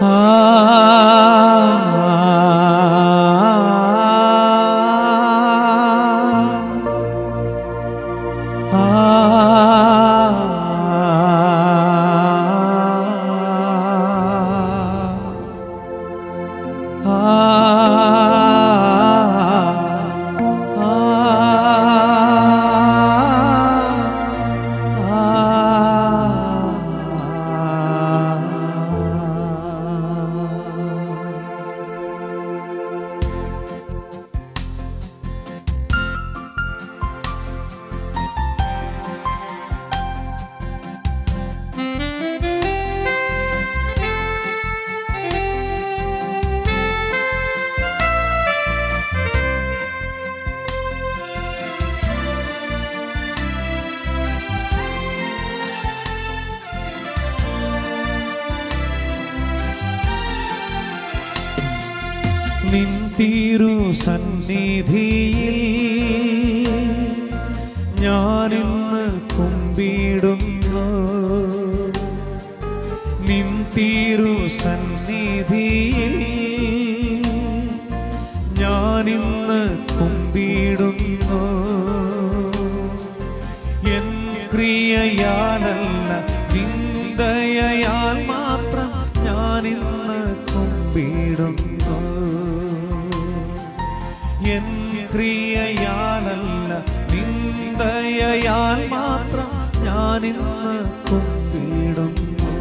啊。നിൻ സന്നിധിയിൽ ഞാനിന്ന് കുമ്പിടുന്നു. നിൻ സന്നി എൻ ക്രിയയാലല്ല നിന്ദയാൽ മാത്രം ഞാനിന്ന് കുമ്പിടുന്നു.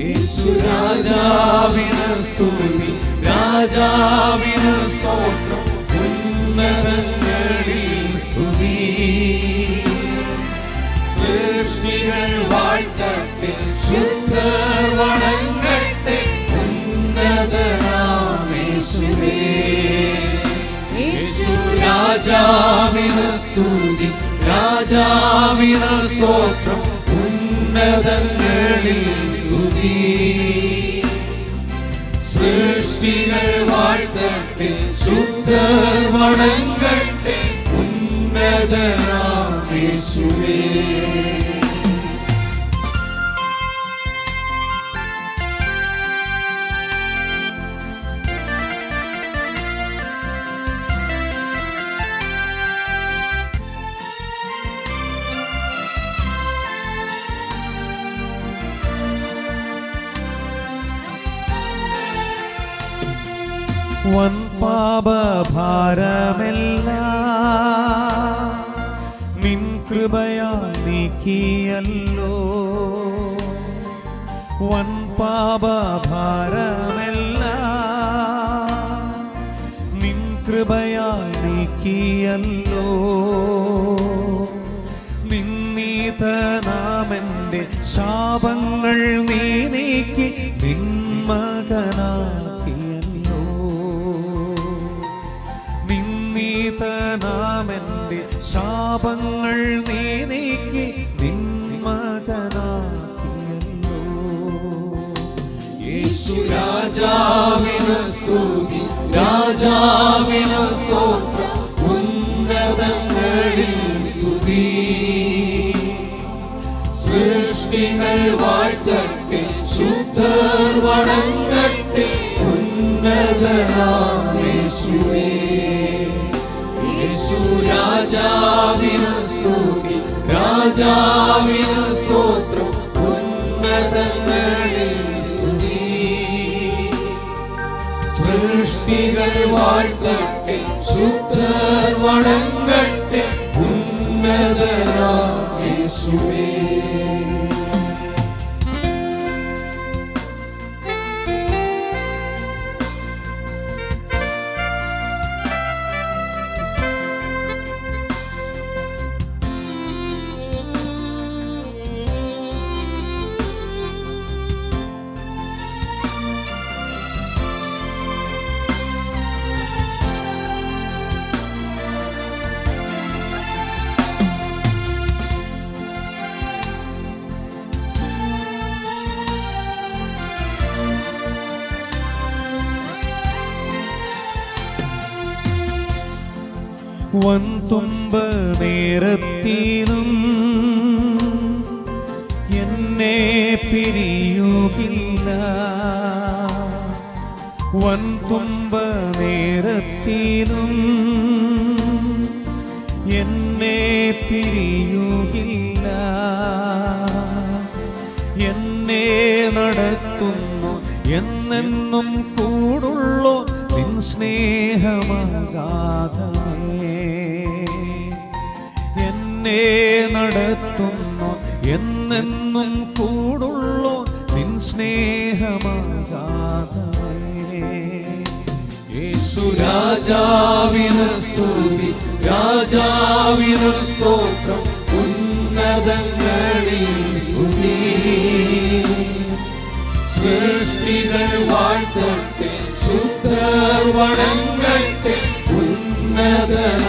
യേശു രാജാവിന് സ്തുതി രാജാവിന് സ്തോത്രം ഉന്നതങ്ങളിൽ സ്തുതി. സൃഷ്ടികൾ വാഴ്ത്തത്തിൽ രാജാവിന് സ്തുതി രാജാവിന് സ്തോത്രം ഉന്നതങ്ങളിൽ സ്തുതി. സൃഷ്ടികൾ വാഴ്ത്തട്ടെ ശുദ്ധർ വണങ്ങട്ടെ ഉന്നതനാമേശുവേ വൻ പാപഭാരമെല്ലാം നിൻ കൃപയാൽ നീക്കിയല്ലോ. വൻ പാപഭാരമെല്ലാം നിൻ കൃപയാൽ നീക്കിയല്ലോ. നിന്നീതനാമെന്റെ ശാപങ്ങൾ നീ നീക്കി നിന്മകനാക്കിയല്ലോ നിന്നീതനാമെന്റെ ശാപങ്ങൾ നീ നീക്കി നിന്മകനാക്കിയല്ലോ യേശു രാജാവിന് സ്തുതി രാജാവിന് സ്തോത്രം ഉന്നതങ്ങളിൽ സ്തുതി. സൃഷ്ടികൾ വാഴ്ത്തട്ടെ ശുദ്ധർ വണങ്ങട്ടെ ഉന്നതനാമേശുവേ രാജാവിന് സ്തുതി രാജാവിനു സ്തോത്രം ഉന്നതങ്ങളിൽ സ്തുതി. സൃഷ്ടികൾ വാഴ്ത്തട്ടെ ശുദ്ധർ വണങ്ങട്ടെ ഉന്നതനാമേശുവേ വൻ തുമ്പ നേരത്തിനും എന്നെ പിരിയുകില്ല. വൻ തുമ്പ നേരത്തിലും എന്നെ പിരിയുകില്ല. എന്നെ നടത്തുന്നു എന്നെന്നും കൂടുള്ളോ നിൻ സ്നേഹമഗാധമേ എന്നെ നടത്തുന്നു. എന്നെന്നും കൂടുള്ളു നിൻ സ്നേഹമാകാതേശു രാജാവിന് സ്തുതി രാജാവിന് സ്തോത്രം ഉന്നതങ്ങളിൽ സ്തുതി. സൃഷ്ടികൾ വാഴ്ത്തട്ടെ ശുദ്ധർ വണങ്ങട്ടെ ഉന്നതനാമേശുവേ